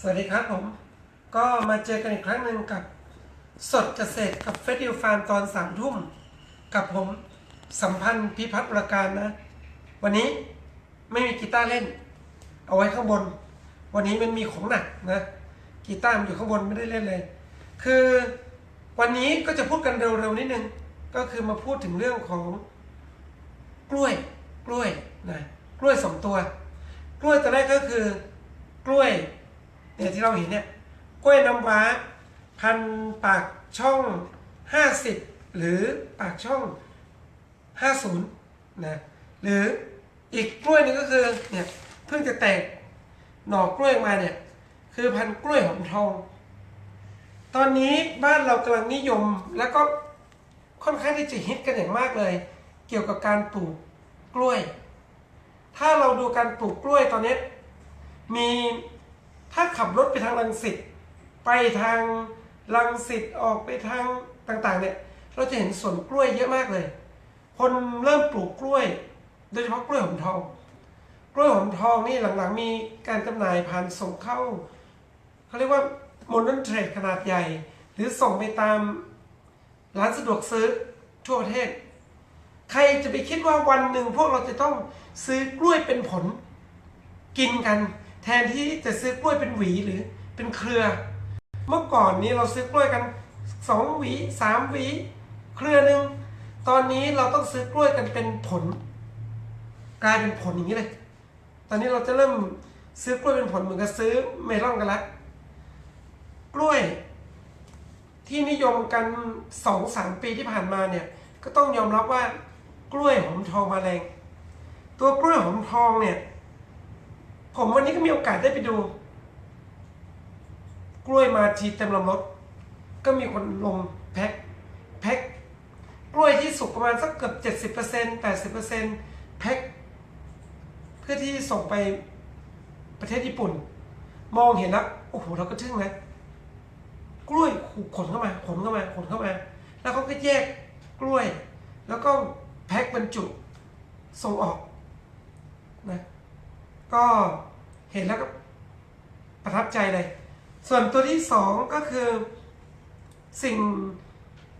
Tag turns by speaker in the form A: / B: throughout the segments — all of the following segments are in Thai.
A: สวัสดีครับผม ก็มาเจอกันอีกครั้งหนึ่งกับสดเกษตรกับเฟสติวฟาร์มตอนสามทุ่ม กับผมสัมพันธ์พิพัฒน์ประการนะ วันนี้ไม่มีกีตาร์เล่น เอาไว้ข้างบน วันนี้มันมีของหนักนะกีตาร์มันอยู่ข้างบนไม่ได้เล่นเลย คือวันนี้ก็จะพูดกันเร็วๆนิดนึง ก็คือมาพูดถึงเรื่องของกล้วยกล้วยนะกล้วยสองตัว กล้วยตัวแรกก็คือกล้วย เนี่ยที่เราเห็นเนี่ยกล้วยน้ำว้าพันปากช่อง 50 หรือปากช่อง 50นะหรืออีกกล้วยหนึงก็คือเนี่ยเพิ่งจะแตกหน่อกล้วยออกมาเนี่ยคือพันกล้วยหอมทอง ตอนนี้บ้านเรากำลังนิยมแล้วก็ค่อนข้างที่จะฮิตกันอย่างมากเลย เกี่ยวกับการปลูกกล้วย ถ้าเราดูการปลูกกล้วยตอนนี้มี ถ้าขับรถไปทางลังสิตไปทางลังสิตออกไปทางต่างๆ เนี่ย เราจะเห็นสวนกล้วยเยอะมากเลย คนเริ่มปลูกกล้วย โดยเฉพาะกล้วยหอมทอง กล้วยหอมทองนี่หลังๆ มีการจำหน่ายผ่านส่งเข้าเขาเรียกว่าโมนนเทรดขนาดใหญ่ หรือส่งไปตามร้านสะดวกซื้อทั่วประเทศ ใครจะไปคิดว่าวันหนึ่งพวกเราจะต้องซื้อกล้วยเป็นผล กินกัน แทนที่จะซื้อกล้วยเป็นหวีหรือเป็นเครือ เมื่อก่อนนี้เราซื้อกล้วยกันสองหวีสามหวี เครือหนึ่งตอนนี้เราต้องซื้อกล้วยกันเป็นผล กลายเป็นผลอย่างนี้เลย ตอนนี้เราจะเริ่มซื้อกล้วยเป็นผลเหมือนกับซื้อเมลอนกันละกล้วย ที่นิยมกันสองสามปีที่ผ่านมาเนี่ย ก็ต้องยอมรับว่ากล้วยหอมทองมาแรง ตัวกล้วยหอมทองเนี่ย ผมวันนี้ก็มีโอกาสได้ไปดู กล้วยมาทีเต็มลำรถ ก็มีคนลงแพ็คแพ็คกล้วยที่สุกประมาณสักเกือบเจ็ดสิบเปอร์เซ็นต์แปดสิบเปอร์เซ็นต์แพ็คเพื่อที่ส่งไปประเทศญี่ปุ่น มองเห็นแล้วโอ้โหเราก็ทึ่งนะกล้วยขนเข้ามาขนเข้ามาขนเข้ามา แล้วเขาก็แยกกล้วย แล้วก็แพ็คบรรจุส่งออกนะ ก็เห็นแล้วก็ประทับใจเลย ส่วนตัวที่สองก็คือสิ่ง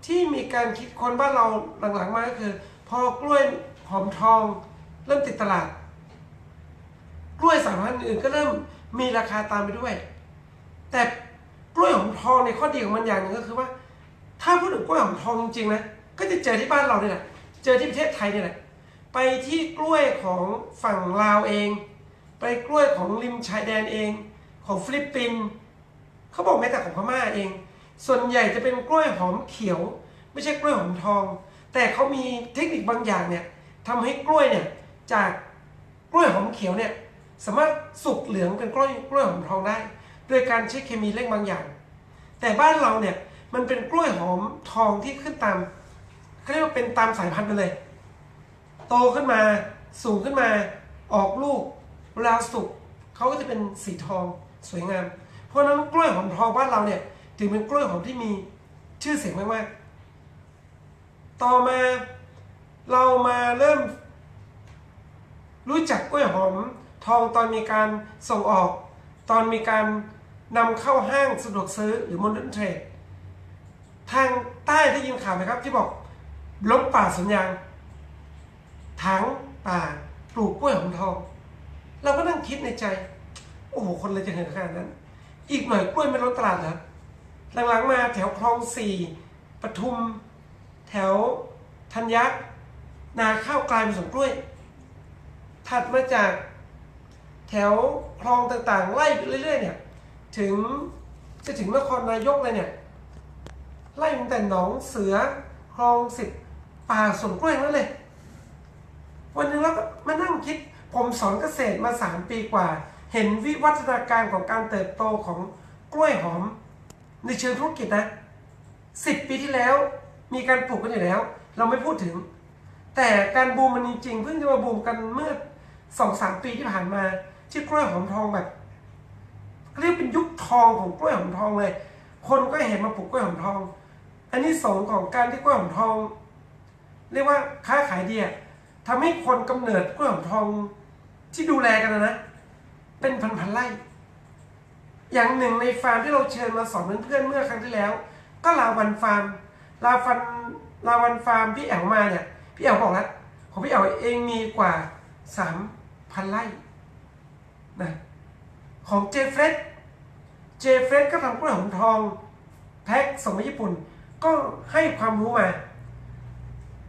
A: ที่มีการคิดค้นบ้านเราหลังๆมาก็คือ พอกล้วยหอมทองเริ่มติดตลาด กล้วยสายพันธุ์อื่นก็เริ่มมีราคาตามไปด้วย แต่กล้วยหอมทองในข้อดีของมันอย่างหนึงก็คือว่า ถ้าพูดถึงกล้วยหอมทองจริงๆนะก็จะเจอที่บ้านเราเนี่ยแหละเจอที่ประเทศไทยเนี่ยแหละไปที่กล้วยของฝั่งลาวเอง ไปกล้วยของริมชายแดนเอง ของฟิลิปปินส์เขาบอกแม้แต่ของพม่าเอง ส่วนใหญ่จะเป็นกล้วยหอมเขียว ไม่ใช่กล้วยหอมทอง แต่เขามีเทคนิคบางอย่างเนี่ยทำให้กล้วยเนี่ยจากกล้วยหอมเขียวเนี่ยสามารถสุกเหลืองเป็นกล้วยกล้วยหอมทองได้ โดยการใช้เคมีเร่งบางอย่าง แต่บ้านเราเนี่ยมันเป็นกล้วยหอมทองที่ขึ้นตามเขาเรียกว่าเป็นตามสายพันธุ์ไปเลย โตขึ้นมาสูงขึ้นมาออกลูก เวลาสุกเขาก็จะเป็นสีทองสวยงาม เพราะนั้นกล้วยหอมทองบ้านเราเนี่ยถือเป็นกล้วยหอมที่มีชื่อเสียงมากๆ ต่อมาเรามาเริ่ม รู้จักกล้วยหอมทองตอนมีการส่งออก ตอนมีการนำเข้าห้างสะดวกซื้อหรือมอนเทนเทรดทางใต้ได้ยินข่าวไหมครับที่บอกลบป่าสวนยางถังป่าปลูกกล้วยหอมทอง เราก็นั่งคิดในใจ โอ้โห คนเลยจะเห็นขนาดนั้น อีกหน่อยกล้วยไม่ล้นตลาดเหรอหลังๆมาแถวคลองสี่ปทุม แถวธัญญะนาข้าวกลายเป็นสวนกล้วย ถัดมาจากแถวคลองต่างๆ ไล่ไปเรื่อยๆ เนี่ย ถึงจะถึงนครนายกเลยเนี่ย ไล่ตั้งแต่หนองเสือคลองสิบป่าสวนกล้วยนั่นเลย วันหนึงแล้วก็มานั่งคิด ผมสอนเกษตรมาสามปีกว่า เห็นวิวัฒนาการของการเติบโตของกล้วยหอม ในเชิงธุรกิจนะสิบปีที่แล้วมีการปลูกกันอยู่แล้ว เราไม่พูดถึง แต่การบูมมันจริงๆเพิ่งจะมาบูมกันเมื่อสองสามปีที่ผ่านมา ที่กล้วยหอมทองแบบเรียกเป็นยุคทองของกล้วยหอมทองเลย คนก็เห็นมาปลูกกล้วยหอมทอง อันนี้สองของการที่กล้วยหอมทอง เรียกว่าค้าขายดีอะ ทำให้คนกำเนิดกล้วยหอมทองที่ดูแลกันนะ เป็นพันๆไร่ อย่างหนึ่งในฟาร์มที่เราเชิญมาสอนเพื่อนๆเมื่อครั้งที่แล้ว ก็ลาวันฟาร์ม ลาฟันลาวันฟาร์มพี่แอ๋วมาเนี่ย พี่แอ๋วบอกแล้วของพี่แอ๋วเองมีกว่าสามพันไร่นะของเจฟเฟรดเจฟเฟรดก็ทำกล้วยหอมทอง แพ็คส่งไปญี่ปุ่น ก็ให้ความรู้มา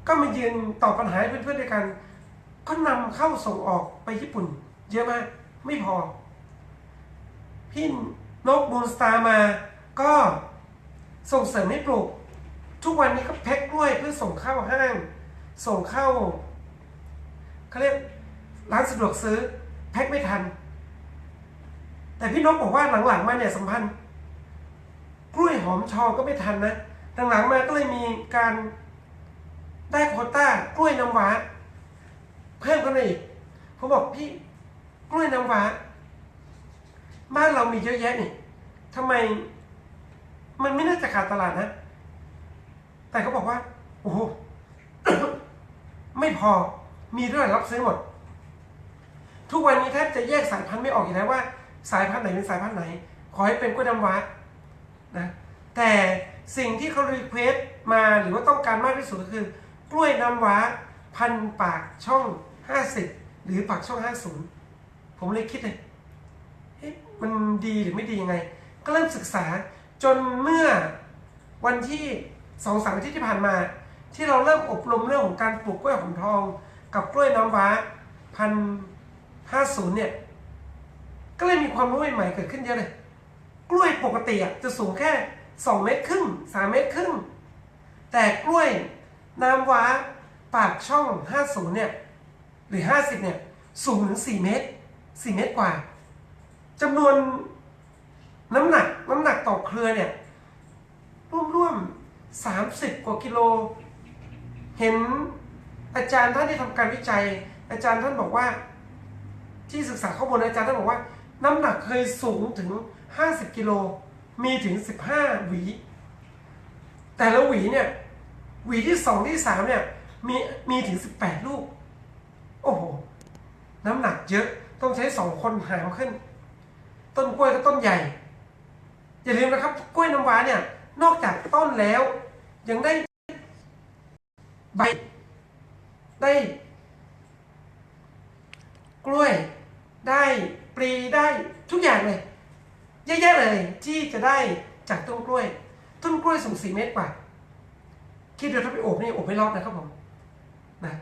A: ก็มายืนตอบปัญหาเพื่อนๆด้วยกัน ก็นำเข้าส่งออกไปญี่ปุ่น เยอะมาก ไม่พอ พี่นกมูนสตาร์มาก็ส่งเสริมให้ปลูก ทุกวันนี้ก็แพ็คกล้วยเพื่อส่งเข้าห้าง ส่งเข้าเขาเรียกร้านสะดวกซื้อ แพ็คไม่ทัน แต่พี่นกบอกว่าหลังๆมาเนี่ยสัมพันธ์กล้วยหอมชอก็ไม่ทันนะหลังๆมาก็เลยมีการ ได้โคต้ากล้วยน้ำว้าเพิ่มขึ้นมอีกผมบอกพี่กล้วยน้ำว้าบ้านเรามีเยอะแยะนี่ทำไม มันไม่น่าจะขาดตลาดนะ แต่เขาบอกว่า โอ้โห ไม่พอมีเท่าไหร่รับซื้อหมด ทุกวันนี้แทบจะแยกสายพันธุ์ไม่ออกอยู่แล้วว่า สายพันธุ์ไหนเป็นสายพันธุ์ไหน ขอให้เป็นกล้วยน้ำว้านะ แต่สิ่งที่เขารีเควสมาหรือว่าต้องการมากที่สุดก็คือ กล้วยน้ำว้าพันปากช่อง 50 หรือปากช่อง 50 ผมเลยคิดเลยเอ๊ะมันดีหรือไม่ดียังไง ก็เริ่มศึกษาจนเมื่อวันที่สองสามอาทิตย์ที่ผ่านมา ที่เราเริ่มอบรมเรื่องของการปลูกกล้วยหอมทอง กับกล้วยน้ำว้าพันห้าศูนย์เนี่ย ก็เลยมีความรู้ใหม่ๆเกิดขึ้นเยอะเลย กล้วยปกติจะสูงแค่สองเมตรครึ่งสามเมตรครึ่งแต่กล้วย น้ำว้าปากช่องห้าศูนย์เนี่ย หรือห้าสิบเนี่ย สูงถึงสี่เมตรสี่เมตรกว่าจำนวนน้ำหนักน้ำหนักต่อเครือเนี่ยร่วมๆสามสิบกว่ากิโล เห็นอาจารย์ท่านที่ทำการวิจัย อาจารย์ท่านบอกว่า ที่ศึกษาข้อมูลอาจารย์ท่านบอกว่า น้ำหนักเคยสูงถึง50กิโล มีถึง15หวี แต่ละหวีเนี่ย หวีที่สองที่สามเนี่ยมีมีถึง18ลูก โอ้โห น้ำหนักเยอะต้องใช้สองคนหามขึ้น ต้นกล้วยก็ต้นใหญ่ อย่าลืมนะครับ กล้วยน้ำว้าเนี่ย นอกจากต้นแล้ว ยังได้ใบ ได้ กล้วย ได้ปลีได้ทุกอย่างเลยเยอะแยะเลยที่จะได้จากต้นกล้วย ต้นกล้วยสูงสี่เมตรกว่า คิดดูถ้าไปโอบนี่โอบไม่รอดนะครับผมนะ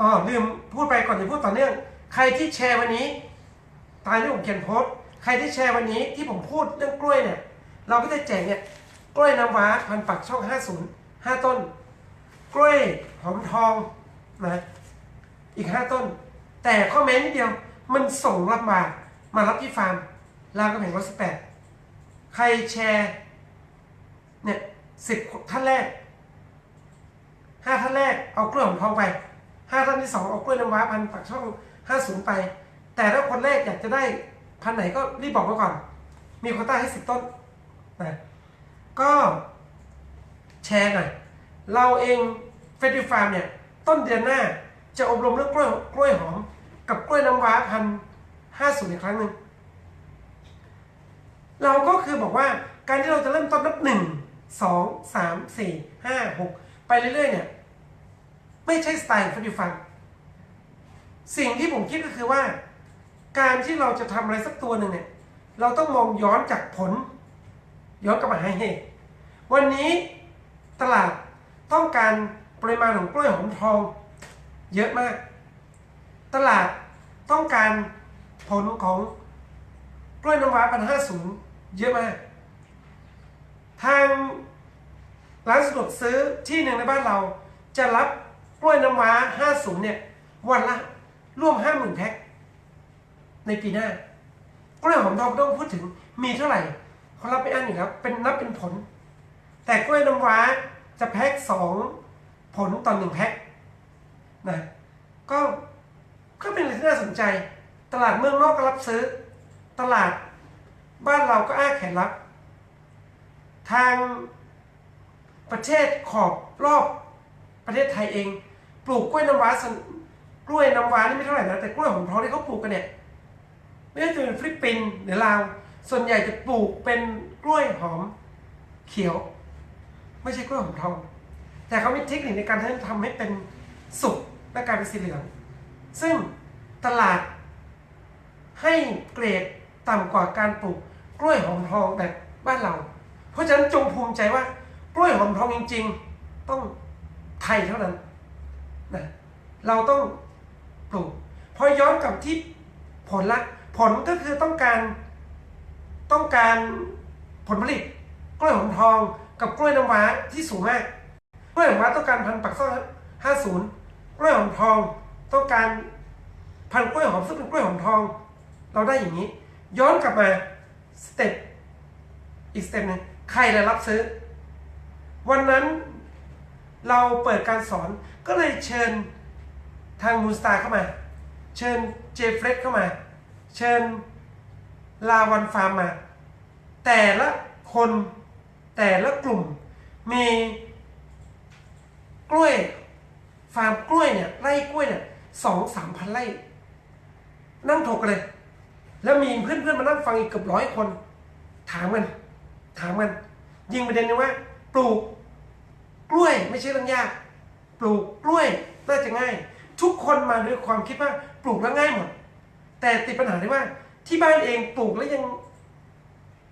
A: อ๋อลืมพูดไปก่อนจะพูดต่อเนื่องใครที่แชร์วันนี้ ตามที่ผมเขียนโพสต์ใครที่แชร์วันนี้ที่ผมพูดเรื่องกล้วยเนี่ย เราก็จะแจกเนี่ยกล้วยน้ำว้าพันปักช่อง50 5 ต้น กล้วยหอมทองนะอีก 5 ต้น แต่ข้อแม้นิดเดียวมันส่งลำบามารับที่ฟาร์มรามกำแหงร้อยสิบแปดใครแชร์เนี่ยสิบท่านแรก ห้าท่านแรกเอากล้วยหอมทองไปห้าท่านที่สองเอากล้วยน้ำว้าพันปักช่องห้าศูนย์ไป แต่ถ้าคนแรกอยากจะได้พันไหนก็รีบบอกมาก่อน มีโควต้าให้สิบต้นนะก็แชร์หน่อยเราเองเฟสติฟาร์มเนี่ยต้นเดือนหน้าจะอบรมเรื่องกล้วยกล้วยหอม กับกล้วยน้ำว้าพันห้าศูนย์อีกครั้งหนึ่งเราก็คือบอกว่าการที่เราจะเริ่มต้นนับหนึ่งสองสามสี่ห้าหก ไปเรื่อยๆเนี่ยไม่ใช่สไตล์ของฟันดิฟัง สิ่งที่ผมคิดก็คือว่า การที่เราจะทำอะไรสักตัวหนึ่งเนี่ย เราต้องมองย้อนจากผล ย้อนกลับมาให้เหตุวันนี้ตลาดต้องการปริมาณของกล้วยหอมทอง เยอะมาก ตลาดต้องการผลของกล้วยน้ำว้าพันห้าศูนย์เยอะมาก ทาง ร้านสะดวกซื้อที่หนึ่งในบ้านเรา จะรับกล้วยน้ำว้าห้าศูนย์เนี่ยวันละร่วมห้าหมื่นแพ็คในปีหน้ากล้วยหอมทองต้องพูดถึงมีเท่าไหร่เขารับไม่อั้นอยู่ครับเป็นนับเป็นผล แต่กล้วยน้ำว้าจะแพ็คสองผลต่อหนึ่งแพ็คนะก็ก็เป็นอะไรที่น่าสนใจ ตลาดเมืองนอกก็รับซื้อ ตลาดบ้านเราก็อ้าแขนรับ ทาง ประเทศขอบรอบประเทศไทยเอง ปลูกกล้วยน้ำว้าสนกล้วยน้ำว้านี่ไม่เท่าไหร่นะแต่กล้วยหอมทองที่เขาปลูกกันเนี่ยไม่ว่าจะเป็นฟิลิปปินส์หรือลาว ส่วนใหญ่จะปลูกเป็นกล้วยหอมเขียว ไม่ใช่กล้วยหอมทอง แต่เขามีเทคนิคในการทำให้เป็นสุกและกลายเป็นสีเหลือง ซึ่งตลาดให้เกรดต่ำกว่าการปลูกกล้วยหอมทองแบบบ้านเรา เพราะฉะนั้นจงภูมิใจว่า ล้วยหอมทองจริง ๆ ต้องไทยเท่านั้นนะเราต้องปลูกพอย้อนกลับที่ผลละผลก็คือต้องการต้องการผลผลิตกล้วยหอมทองกับกล้วยน้ำว้าที่สูงมากกล้วยหอมว้าต้องการพันปักซ่อห้าศูนย์กล้วยหอมทองต้องการพันกล้วยหอมซึ่งเป็นกล้วยหอมทอง เราได้อย่างนี้ ย้อนกลับมาสเต็ปอีกสเต็ปหนึงใครได้รับซื้อ วันนั้นเราเปิดการสอนก็เลยเชิญทางมูนสตาร์เข้ามา เชิญเจฟเฟรดเข้ามา เชิญลาวันฟาร์มมา แต่ละคนแต่ละกลุ่มมีกล้วยฟาร์มกล้วยเนี่ยไร่กล้วยเนี่ยสองสามพันไร่นั่งถกเลย แล้วมีเพื่อนๆมานั่งฟังอีกเกือบร้อยคน ถามกัน ถามกัน ยิงประเด็นนึงว่า ปลูก กล้วยไม่ใช่เรื่องยาก ปลูกกล้วยน่าจะง่าย ทุกคนมาด้วยความคิดว่าปลูกแล้วง่ายหมด แต่ติดปัญหาที่ว่าที่บ้านเองปลูกแล้วยัง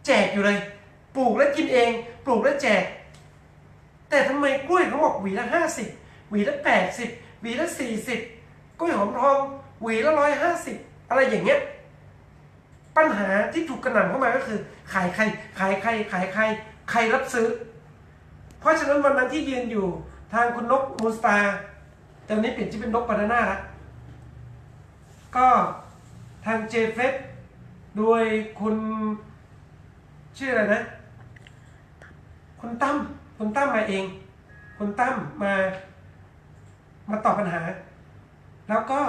A: แจกอยู่เลย ปลูกแล้วกินเอง ปลูกแล้วแจก แต่ทำไมกล้วยเขาบอกหวีละห้าสิบหวีละแปดสิบหวีละสี่สิบกล้วยหอมทองหวีละร้อยห้าสิบอะไรอย่างเงี้ยปัญหาที่ถูกกระหน่ำเข้ามาก็คือ ขายใคร ขายใคร ขายใคร ใครรับซื้อ เพราะฉะนั้นวันนั้นที่ยืนอยู่ทางคุณนกมูนสตาร์ตอนนี้เปลี่ยนชื่อเป็นนกบานาน่าละก็ทางเจเฟสโดยคุณชื่ออะไรนะ คุณตั้มคุณตั้มมาเอง คุณตั้มมามาตอบปัญหา แล้วก็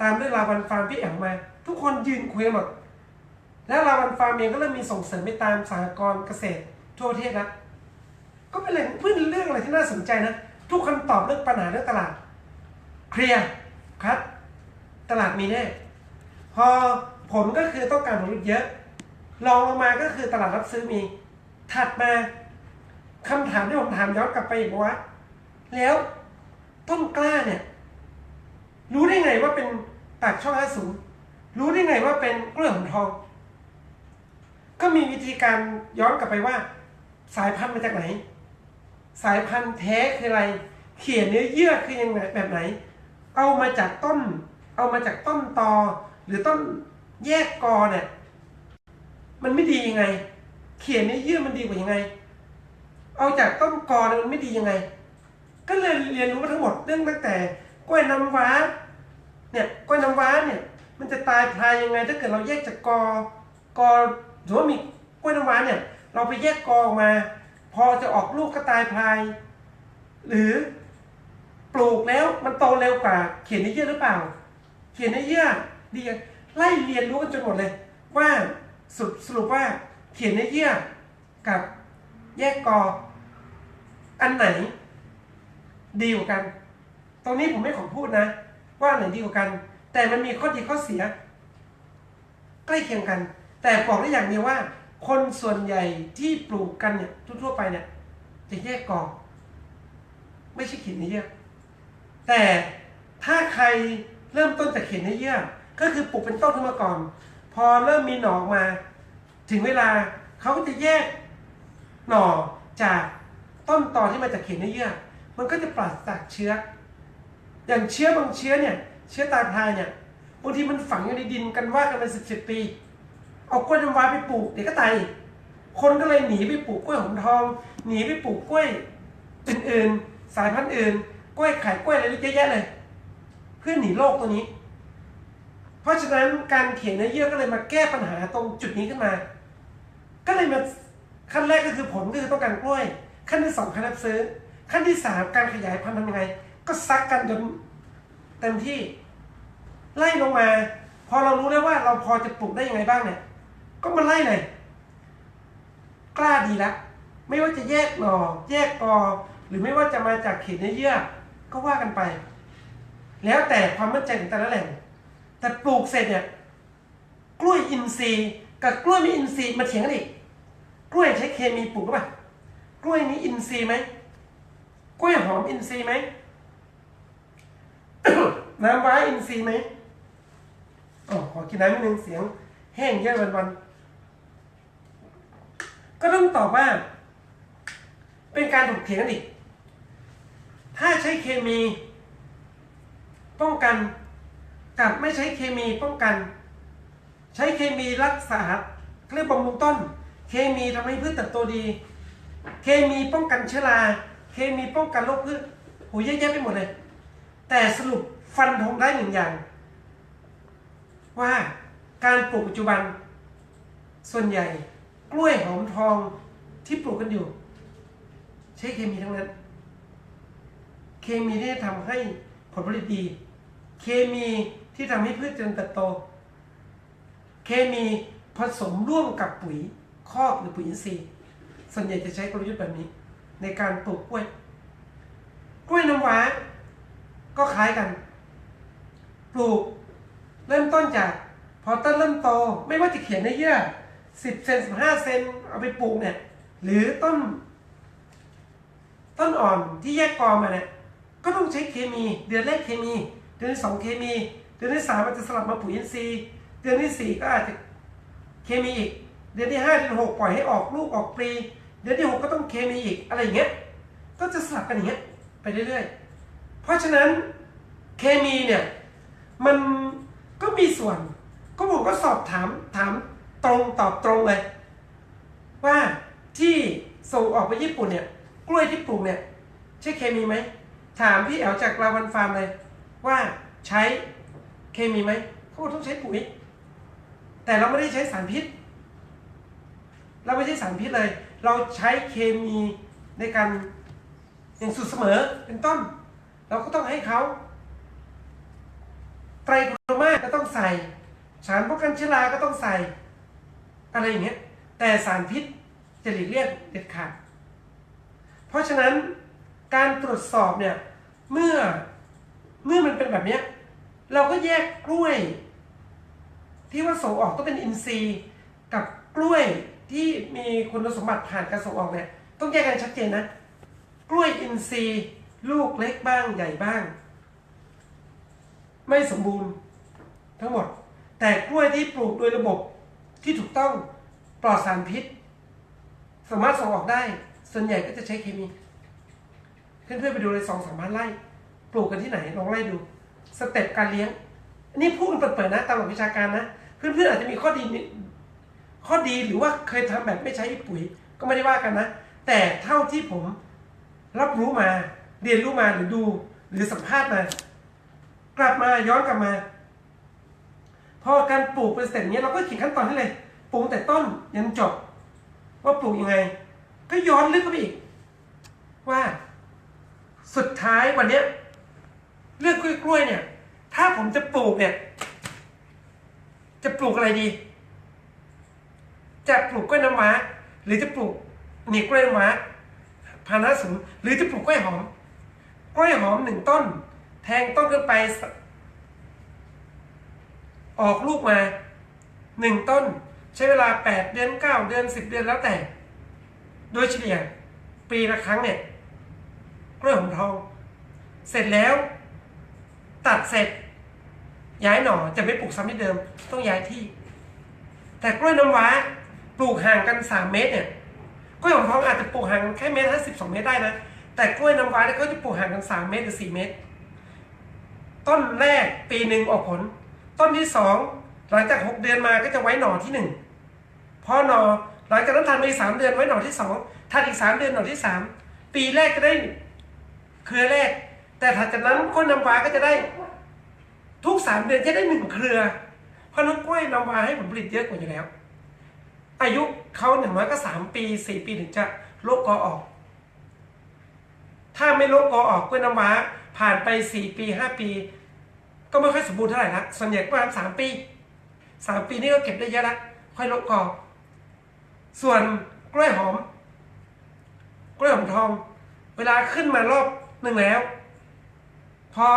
A: ตามด้วยลาวันฟาร์มพี่แอมมา ทุกคนยืนคุยกันหมด แล้วลาวันฟาร์มเองก็เริ่มมีส่งเสริมไปตามสหกรณ์เกษตรทั่วประเทศแล้ว ก็เป็นเรื่องเพื่อนเรื่องอะไรที่น่าสนใจนะ ทุกคนตอบเรื่องปัญหาเรื่องตลาด เคลียร์ครับ ตลาดมีแน่ พอผลก็คือต้องการผลิตเยอะรองลงมาก็คือตลาดรับซื้อมี ถัดมาคำถามที่ผมถามย้อนกลับไปอีกว่า แล้วต้นกล้าเนี่ย รู้ได้ไงว่าเป็นปากช่องห้าศูนย์รู้ได้ไงว่าเป็นกล้วยหอมทอง ก็มีวิธีการย้อนกลับไปว่า สายพันธุ์มาจากไหน สายพันธุ์แท้คืออะไร เขียนเนื้อเยื่อคือยังไงแบบไหน เอามาจากต้น เอามาจากต้นตอ หรือต้นแยกกอเนี่ย มันไม่ดียังไง เขียนเนื้อเยื่อมันดีกว่ายังไง เอาจากต้นกอเนี่ยมันไม่ดียังไง ก็เลยเรียนรู้มาทั้งหมดเรื่องตั้งแต่กล้วยน้ำว้า เนี่ยกล้วยน้ำว้าเนี่ยมันจะตายพลายยังไง ถ้าเกิดเราแยกจากกอกอสมมติว่ามีกล้วยน้ำว้าเนี่ย เราไปแยกกอออกมา อจะออกลูกก็ตายพลาย หรือปลูกแล้วมันโตเร็วกว่า เขียนในเยื่อหรือเปล่า เขียนในเยื่อดียังไล่เรียนรู้กันจนหมดเลย ว่าสรุปสรุปว่าเขียนในเยื่อกับแยกกออันไหน ดีกว่ากัน ตรงนี้ผมไม่ขอพูดนะ ว่าอันไหนดีกว่ากัน แต่มันมีข้อดีข้อเสีย ใกล้เคียงกัน แต่บอกได้อย่างเดียวว่า คนส่วนใหญ่ที่ปลูกกันเนี่ยทั่วๆไปเนี่ยจะแยกกอไม่ใช่เขียนในเยื่อแต่ถ้าใครเริ่มต้นจากเขียนในเยื่อก็คือปลูกเป็นต้นขึ้นมาก่อน พอเริ่มมีหน่อออกมา ถึงเวลาเขาก็จะแยกหน่อจากต้นตอที่มาจากเขียนในเยื่อมันก็จะปราศจากเชื้อ อย่างเชื้อบางเชื้อเนี่ย เชื้อตาพายเนี่ยบางทีมันฝังอยู่ในดินกันว่ากันเป็นสิบสิบปี เอากล้วยน้ำว้าไปปลูกเดี๋ยวก็ตายคนก็เลยหนีไปปลูกกล้วยหอมทอง หนีไปปลูกกล้วยอื่นๆ สายพันธุ์อื่น กล้วยไข่กล้วยอะไรเยอะแยะเลย เพื่อหนีโรคตัวนี้ เพราะฉะนั้นการเขียนเนื้อเยื่อก็เลยมาแก้ปัญหาตรงจุดนี้ขึ้นมา ก็เลยมาขั้นแรกก็คือผลก็คือต้องการกล้วย ขั้นที่สองการรับซื้อ ขั้นที่สามการขยายพันธุ์ทำยังไง ก็ซักกันจนเต็มที่ ไล่ลงมา พอเรารู้แล้วว่าเราพอจะปลูกได้ยังไงบ้างเนี่ย ก็มาไล่เลย กล้าดีแล้วไม่ว่าจะแยกหนอแยกกอ หรือไม่ว่าจะมาจากเขตเนื้อเยื่อ ก็ว่ากันไป แล้วแต่ความมั่นใจของแต่ละแหล่ง แต่ปลูกเสร็จเนี่ยกล้วยอินทรีย์กับกล้วยมีอินทรีย์มาเถียงกันอีกกล้วยใช้เคมีปลูกหรือเปล่ากล้วยนี้อินทรีย์ไหมกล้วยหอมอินทรีย์ไหมน้ำว้าอินทรีย์ไหมอ๋อขอกินน้ำนิดนึงเสียง แห้งเยอะวันวันๆ ก็ต้องตอบว่า เป็นการถกเถียงกันอีก ถ้าใช้เคมี ป้องกันกับไม่ใช้เคมีป้องกัน ใช้เคมีรักษาเรียกบำรุงต้น เคมีทำให้พืชเติบโตดี เคมีป้องกันเชื้อรา เคมีป้องกันโรคพืชโหเยอะแยะไปหมดเลย แต่สรุปฟันธงได้หนึ่งอย่าง ว่าการปลูกปัจจุบันส่วนใหญ่ กล้วยหอมทองที่ปลูกกันอยู่ ใช้เคมีทั้งนั้น เคมีที่ทำให้ผลผลิตดี เคมีที่ทำให้พืชเจริญเติบโต เคมีผสมร่วมกับปุ๋ยคอกหรือปุ๋ยอินทรีย์ ส่วนใหญ่จะใช้กลยุทธ์แบบนี้ ในการปลูกกล้วย กล้วยน้ำว้าก็คล้ายกัน ปลูกเริ่มต้นจากพอต้นเริ่มโต ไม่ว่าจะเขียนในเยื่อ 10เซน15เซนเอาไปปลูกเนี่ย หรือต้น ต้นอ่อนที่แยกกอมาเนี่ย ก็ต้องใช้เคมี เดือนแรกเคมี เดือนที่สองเคมี เดือนที่สามมันจะสลับมาปุ๋ยอินทรีย์ เดือนที่สี่ก็อาจจะเคมีอีก เดือนที่ห้าเดือนหกปล่อยให้ออกลูกออกปลี เดือนที่หกก็ต้องเคมีอีกอะไรอย่างเงี้ย ก็จะสลับกันอย่างเงี้ยไปเรื่อยๆ เพราะฉะนั้นเคมีเนี่ยมันก็มีส่วนก็ผมก็สอบถามถาม รงตอบตรงเลย ว่าที่ส่งออกไปญี่ปุ่นเนี่ย กล้วยที่ปลูกเนี่ยใช่เคมีไหม ถามพี่แอลจากลาวันฟาร์มเลย ว่าใช้เคมีไหมเขาบอกต้องใช้ปุ๋ย แต่เราไม่ได้ใช้สารพิษ เราไม่ใช้สารพิษเลย เราใช้เคมีในการอย่างสุดเสมอเป็นต้น เราก็ต้องให้เขาไตรโครมาก็ต้องใส่ สารป้องกันเชื้อราก็ต้องใส่ อะไรอย่างเงี้ยแต่สารพิษจะหลีกเลี่ยงเด็ดขาด เพราะฉะนั้นการตรวจสอบเนี่ยเมื่อเมื่อมันเป็นแบบเนี้ยเราก็แยกกล้วย ที่ว่าส่งออกต้องเป็นอินทรีย์กับกล้วยที่มีคุณสมบัติผ่านการส่งออกเนี่ยต้องแยกกันชัดเจนนะ กล้วยอินทรีย์ลูกเล็กบ้างใหญ่บ้าง ไม่สมบูรณ์ทั้งหมด แต่กล้วยที่ปลูกโดยระบบ ที่ถูกต้องปลอดสารพิษ สามารถส่งออกได้ ส่วนใหญ่ก็จะใช้เคมี เพื่อนๆไปดูเลยสองสามพันไร่ปลูกกันที่ไหนลองไล่ดู สเต็ปการเลี้ยงนนี้พูดกันเปิดๆนะตามหลักวิชาการนะ เพื่อนๆอาจจะมีข้อดีข้อดีหรือว่าเคยทำแบบไม่ใช้ปุ๋ย ก็ไม่ได้ว่ากันนะ แต่เท่าที่ผมรับรู้มา เรียนรู้มาหรือดู หรือสัมภาษณ์มา กลับมาย้อนกลับมา พอการปลูกเป็นสเต็ปอย่างเนี้ยเราก็เขียนขั้นตอนให้เลยปลูกแต่ต้นยันจบ ว่าปลูกยังไง ก็ย้อนลึกเข้าไปอีก ว่า สุดท้ายวันเนี้ยเรื่องกล้วยๆเนี่ย ถ้าผมจะปลูกเนี่ย จะปลูกอะไรดี จะปลูกกล้วยน้ำว้าหรือจะปลูกนี่กล้วยน้ำว้าพานาสูงหรือจะปลูกกล้วยหอม กล้วยหอมหนึ่งต้น แทงต้นขึ้นไป ออกลูกมาหนึ่งต้นใช้เวลาแปดเดือนเก้าเดือนสิบเดือนแล้วแต่ โดยเฉลี่ยปีละครั้งเนี่ยกล้วยหอมทอง เสร็จแล้ว ตัดเสร็จ ย้ายหน่อจะไม่ปลูกซ้ำที่เดิม ต้องย้ายที่ แต่กล้วยน้ำว้าปลูกห่างกันสามเมตรเนี่ยกล้วยหอมทองอาจจะปลูกห่างแค่เมตรห้าสิบสองเมตรได้นะ แต่กล้วยน้ำว้าเนี่ยเขาจะปลูกห่างกันสามเมตรหรือสี่เมตร ต้นแรกปีหนึ่งออกผล ต้นที่สองหลังจากหกเดือนมาก็จะไว้หน่อที่หนึ่งพอหน่อหลังจากนั้นทันไปสามเดือนไว้หน่อที่สองทันอีกสามเดือนหน่อที่สามปีแรกจะได้เครือแรก แต่ถัดจากนั้นกล้วยน้ำว้าก็จะได้ ทุกสามเดือนจะได้หนึ่งเครือ เพราะน้ำกล้วยน้ำว้าให้ผลผลิตเยอะกว่าอยู่แล้ว อายุเขาหนึ่งน้อยก็สามปีสี่ปีถึงจะลกกอออก ถ้าไม่ลกกอออกกล้วยน้ำว้าผ่านไปสี่ปีห้าปี ก็ไม่ค่อยสมบูรณ์เท่าไหร่ละส่วนใหญ่ประมาณสามปีสามปีนี่ก็เก็บได้เยอะละค่อยลกกอส่วนกล้วยหอม กล้วยหอมทอง เวลาขึ้นมารอบหนึ่งแล้ว พอ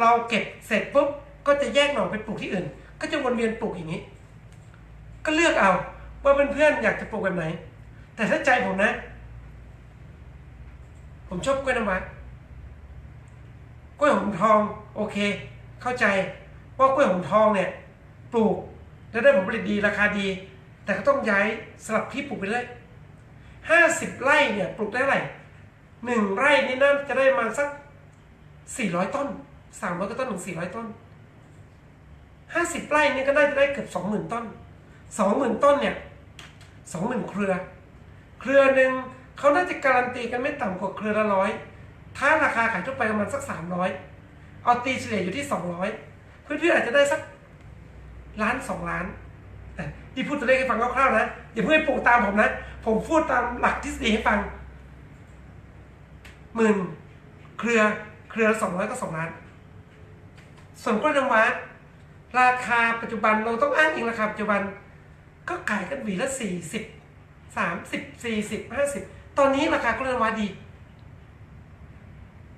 A: เราเก็บเสร็จปุ๊บก็จะแยกหน่อไปปลูกที่อื่น ก็จะวนเวียนปลูกอย่างนี้ ก็เลือกเอาว่าเพื่อนๆอยากจะปลูกแบบไหน แต่ถ้าใจผมนะ ผมชอบกล้วยน้ำว้ากล้วยหอมทอง โอเค เข้าใจว่ากล้วยหอมทองเนี่ยปลูกแล้วได้ผลผลิตดีราคาดี แต่ก็ต้องย้ายสลับที่ปลูกไปเรื่อยห้าสิบไร่เนี่ยปลูกได้ไร่หนึ่งไร่นี่น่าจะได้มาสักสี่ร้อยต้นสามร้อยต้นถึงสี่ร้อยต้นห้าสิบไร่นี่ก็น่าจะได้เกือบสองหมื่นต้นสองหมื่นต้นเนี่ยสองหมื่นเครือ เครือหนึ่งเขาน่าจะการันตีกันไม่ต่ำกว่าเครือละร้อยถ้าราคาขายทั่วไปประมาณสักสามร้อย เอาตีเฉลี่ยอยู่ที่สองร้อยเพื่อนๆอาจจะได้สักล้านสองล้านอะที่พูดตัวเลขให้ฟังคร่าวๆนะอย่าเพิ่งปปลูกตามผมนะ ผมพูดตามหลักทฤษฎีให้ฟังหมื่นเครือเครือสองร้อยก็สองล้าน ส่วนกล้วยน้ำว้าราคาปัจจุบันเราต้องอ้างอิงราคาปัจจุบัน ก็ขายกันหวีละสี่สิบสามสิบสี่สิบห้าสิบตอนนี้ราคากล้วยน้ำว้าดี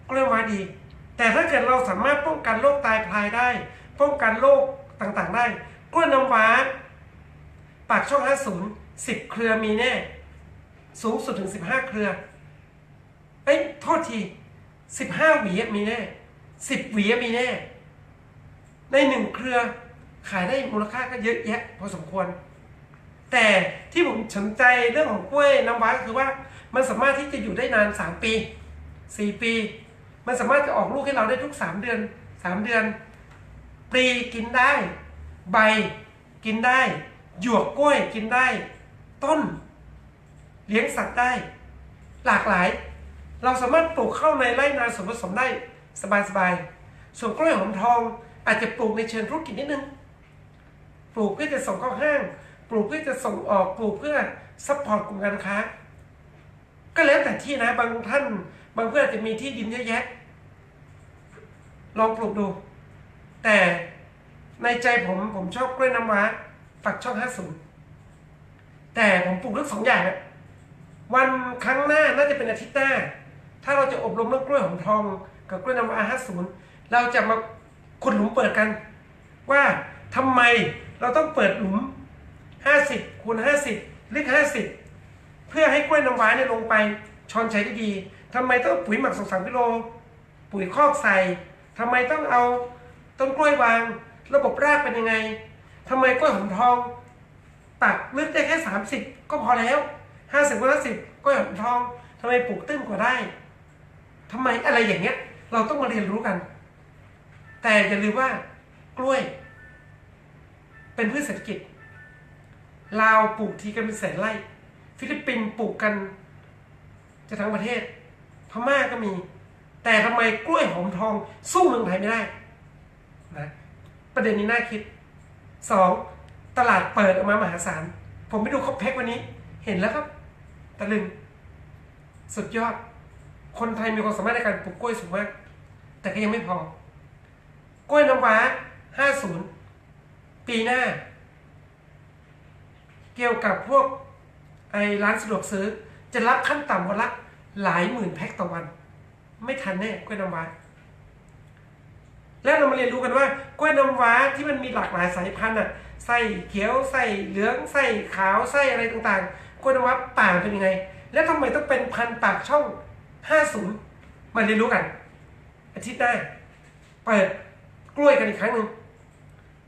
A: กล้วยน้ำว้าดี แต่ถ้าเกิดเราสามารถป้องกันโรคตายพลายได้ ป้องกันโรคต่างๆได้กล้วยน้ำว้า ปากช่อง 50 10 เครือมีแน่ สูงสุดถึง 15 เครือ เอ้ยโทษที 15 หวีมีแน่ 10 หวีมีแน่ ในหนึ่งเครือขายได้มูลค่าก็เยอะแยะพอสมควร แต่ที่ผมสนใจเรื่องของกล้วยน้ำว้าก็คือว่ามันสามารถที่จะอยู่ได้นาน 3 ปี 4 ปี มันสามารถจะออกลูกให้เราได้ทุก 3 เดือน 3 เดือน ปลีกินได้ ใบกินได้ หยวกกล้วยกินได้ ต้น เลี้ยงสัตว์ได้ หลากหลาย เราสามารถปลูกเข้าในไร่นาสวนผสมได้สบายๆส่วนกล้วยหอมทองอาจจะปลูกในเชิงธุรกิจนิดนึง ปลูกเพื่อจะส่งเข้าห้าง ปลูกเพื่อจะส่งออก ปลูกเพื่อซัพพอร์ตกลุ่มการค้า ก็แล้วแต่ที่นะ บางท่าน บางเพื่อนอาจจะมีที่ดินเยอะแยะ ลองปลูกดู แต่ในใจผมผมชอบกล้วยน้ำว้าปักช่องห้าศูนแต่ผมปลูกทั้งสองอย่างอะวันครั้งหน้าน่าจะเป็นอาทิตย์หน้า ถ้าเราจะอบรมเรื่องกล้วยหอมทองกับกล้วยน้ำว้าห้าศูนย์เราจะมาขุดหลุมเปิดกัน ว่าทำไมเราต้องเปิดหลุมห้าสิบคูณห้าสิบลึกห้าสิบเพื่อให้กล้วยน้ำว้าเนี่ยลงไปชอนใช้ได้ดีทำไมต้องปุ๋ยหมักสองสามกิโล ปุ๋ยคอกใส่ ทำไมต้องเอาต้นกล้วยวาง ระบบรากเป็นยังไงทำไมกล้วยหอมทอง ตักลึกได้แค่สามสิบก็พอแล้วห้าสิบก็ห้าสิบกล้วยหอมทองทำไมปลูกตื้นกว่าได้ทำไมอะไรอย่างเงี้ย เราต้องมาเรียนรู้กัน แต่อย่าลืมว่ากล้วย เป็นพืชเศรษฐกิจลาวปลูกทีกันเป็นแสนไร่ฟิลิปปินส์ปลูกกัน จะทั้งประเทศพม่าก็มี แต่ทำไมกล้วยหอมทองสู้เมืองไทยไม่ได้นะประเด็นนี้น่าคิดสองตลาดเปิดออกมามหาศาล ผมไปดูเขาแพ็ควันนี้ เห็นแล้วครับตะลึง สุดยอด คนไทยมีความสามารถในการปลูกกล้วยสูงมาก แต่ก็ยังไม่พอ กล้วยน้ำว้าห้าศูนย์ปีหน้า เกี่ยวกับพวกไอ้ร้านสะดวกซื้อ จะรับขั้นต่ำวันละหลายหมื่นแพ็คต่อวัน ไม่ทันแน่กล้วยน้ำว้าแล้วเรามาเรียนรู้กันว่ากล้วยน้ำว้าที่มันมีหลากหลายสายพันธุ์อะไส้เขียวไส้เหลืองไส้ขาวไส้อะไรต่างๆกล้วยน้ำว้าป่าเป็นยังไง แล้วทำไมต้องเป็นพันธุ์ปากช่อง 50 มาเรียนรู้กัน อาทิตย์หน้าเปิดกล้วยกันอีกครั้งหนึ่ง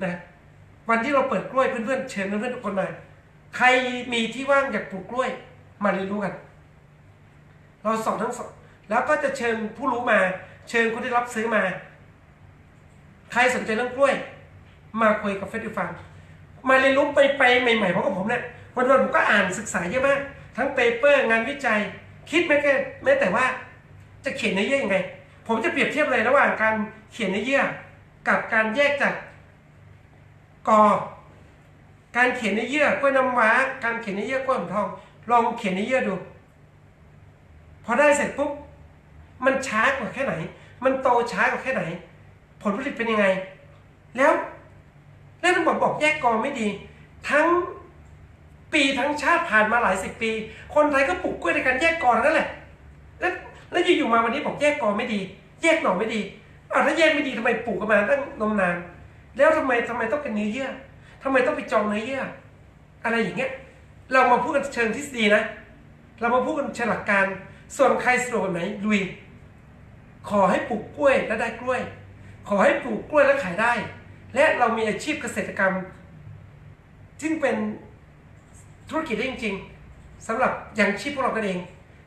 A: นะวันที่เราเปิดกล้วยเพื่อนๆเชิญเพื่อนๆทุกคนมาใครมีที่ว่างอยากปลูกกล้วย มาเรียนรู้กัน เราสอนทั้งสอง แล้วก็จะเชิญผู้รู้มา เชิญคนที่รับซื้อมา ใครสนใจเรื่องกล้วย มาคุยกับเฟสติฟังมาเรียนรู้ไปไปใหม่ๆเพราะกับผมเนี่ยวันวันผมก็อ่านศึกษาเยอะมาก ทั้งเปเปอร์งานวิจัย คิดแม้แค่แม้แต่ว่า จะเขียนในเยื่อยังไง ผมจะเปรียบเทียบเลยระหว่างการเขียนในเยื่อกับการแยกจากกอการเขียนในเยื่อกล้วยน้ำว้า การเขียนในเยื่อกล้วยหอมทอง ลองเขียนในเยื่อดู พอได้เสร็จปุ๊บ มันช้ากว่าแค่ไหน มันโตช้ากว่าแค่ไหน ผลผลิตเป็นยังไง แล้วแล้วต้องบอกบอกแยกกอไม่ดี ทั้งปีทั้งชาติผ่านมาหลายสิบปี คนไทยก็ปลูกกล้วยในการแยกกอนั่นแหละ แล้วแล้วอยู่ๆมาวันนี้บอกแยกกอไม่ดี แยกหน่อไม่ดีอ้าวถ้าแยกไม่ดีทำไมปลูกกันมาตั้งนมนาน แล้วทำไมทำไมต้องเป็นเนื้อเยื่อทำไมต้องไปจองเนื้อเยื่ออะไรอย่างเงี้ย เรามาพูดกันเชิงทฤษฎีนะ เรามาพูดกันเชิงหลักการ ส่วนใครสะดวกแบบไหนลุย ขอให้ปลูกกล้วยและได้กล้วย ขอให้ปลูกกล้วยและขายได้ และเรามีอาชีพเกษตรกรรม ซึ่งเป็นธุรกิจได้จริงๆสำหรับอยังชีพพวกเรากันเอง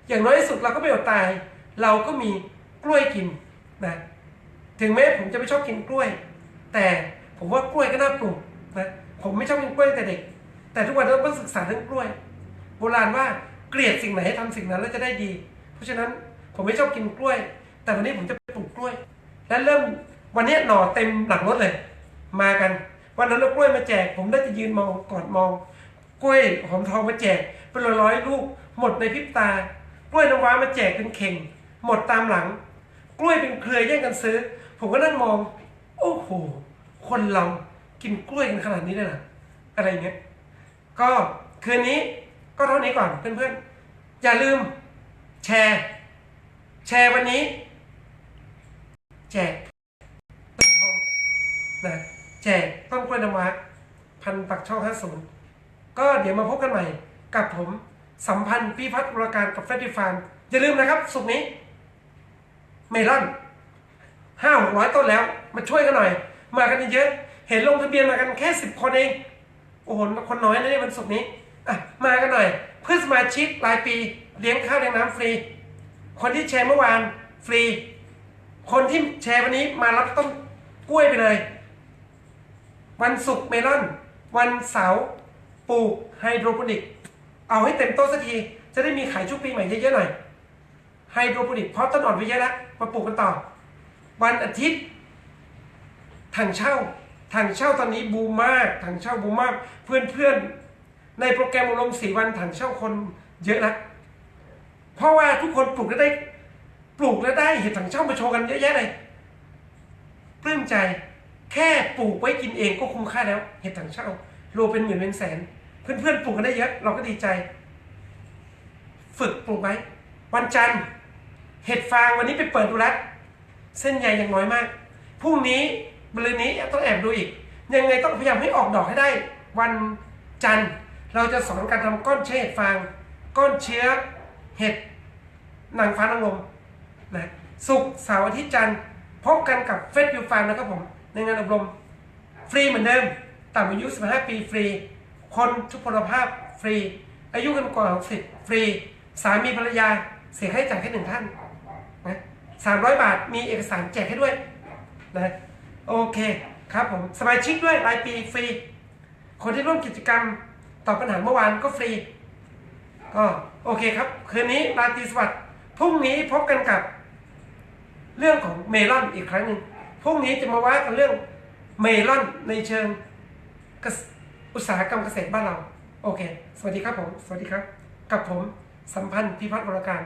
A: อย่างน้อยที่สุดเราก็ไม่อดตาย เราก็มีกล้วยกินนะถึงแม้ผมจะไม่ชอบกินกล้วย แต่ผมว่ากล้วยก็น่าปลูกนะผมไม่ชอบกินกล้วยแต่เด็ก แต่ทุกวันนี้ต้องศึกษาเรื่องกล้วย โบราณว่าเกลียดสิ่งไหนให้ทำสิ่งนั้นแล้วจะได้ดี เพราะฉะนั้นผมไม่ชอบกินกล้วย แต่วันนี้ผมจะปลูกกล้วย และเริ่มวันนี้หน่อเต็มหลังรถเลย มากัน วันนั้นเรากล้วยมาแจก ผมได้จะยืนมองกอดมอง กล้วยหอมทองมาแจก เป็นร้อยๆลูก หมดในพริบตา กล้วยน้ำว้ามาแจกเป็นเข่ง หมดตามหลัง กล้วยเป็นเครือแย่งกันซื้อ ผมก็นั่งมอง โอ้โห คนเรากินกล้วยกันขนาดนี้เลยหรออะไรเงี้ย ก็คืนนี้ก็เท่านี้ก่อนเพื่อนๆ อย่าลืมแชร์ แชร์วันนี้ แจกต้นทองนะแจกต้นกล้วยน้ำว้าพันปักช่อง50ก็เดี๋ยวมาพบกันใหม่ กับผมสัมพันธ์พิพัฒน์วรการกับเฟรดดี้ฟาร์มอย่าลืมนะครับ สุกนี้ เมลอนห้าหกร้อยต้นแล้ว มาช่วยกันหน่อย มากันเยอะเห็นลงทะเบียนมากันแค่สิบคนเอง โอ้โห คนน้อยนะเนี่ยวันศุกร์นี้อะมากันหน่อย เพื่อนสมาชิกรายปี เลี้ยงข้าวเลี้ยงน้ำฟรี คนที่แชร์เมื่อวานฟรี คนที่แชร์วันนี้มารับต้นกล้วยไปเลย วันศุกร์เมลอน วันเสาร์ปลูกไฮโดรโปนิก เอาให้เต็มโต้นสักที จะได้มีขายช่วงปีใหม่เยอะๆหน่อย ไฮโดรโปนิกเพราะต้นอ่อนไปเยอะแล้วมาปลูกกันต่อ วันอาทิตย์ถังเช่าถังเช่าตอนนี้บูมมากถังเช่าบูมมาก เพื่อนๆ ในโปรแกรมอบรมสีวันถังเช่าคนเยอะนะเพราะว่าทุกคนปลูกได้ ปลูกแล้วได้เห็ดถังเช่ามาโชว์กันเยอะแยะเลยปลื้มใจแค่ปลูกไว้กินเองก็คุ้มค่าแล้ว เห็ดถังเช่าโลเป็นหมื่นเป็นแสน เพื่อนๆปลูกกันได้เยอะ เราก็ดีใจ ฝึกปลูกไว้วันจันทร์ เห็ดฟางวันนี้ไปเปิดดูแล้วเส้นใยยังน้อยมากพรุ่งนี้บรินี้ต้องแอบดูอีก ยังไงต้องพยายามให้ออกดอกให้ได้ วันจันทร์เราจะสอนการทำก้อนเชื้อเห็ดฟาง ก้อนเชื้อเห็ดนางฟ้านางลม นะศุกเสาร์อาทิตย์จันทร์พบกันกับเฟสยูฟาร์มนะครับผม ในงานอบรมฟรีเหมือนเดิม ต่ำอายุ 15 ปีฟรี คนทุกพลภาพฟรี อายุกันกว่า 60 ฟรี สามีภรรยาเสียค่าใช้จ่ายแค่หนึ่งท่านนะ300บาทมีเอกสารแจกให้ด้วยนะโอเคครับผมสมาชิกด้วยรายปีฟรี คนที่ร่วมกิจกรรมตอบปัญหาเมื่อวานก็ฟรีก็โอเคครับ คืนนี้ราตรีสวัสดิ์พรุ่งนี้พบกันกับ เรื่องของเมลอนอีกครั้งหนึ่งพรุ่งนี้จะมาว่ากันเรื่องเมลอนในเชิงอุตสาหกรรมเกษตรบ้านเรา โอเค สวัสดีครับผม สวัสดีครับ กับผมสัมพันธ์พิพัฒน์วรการ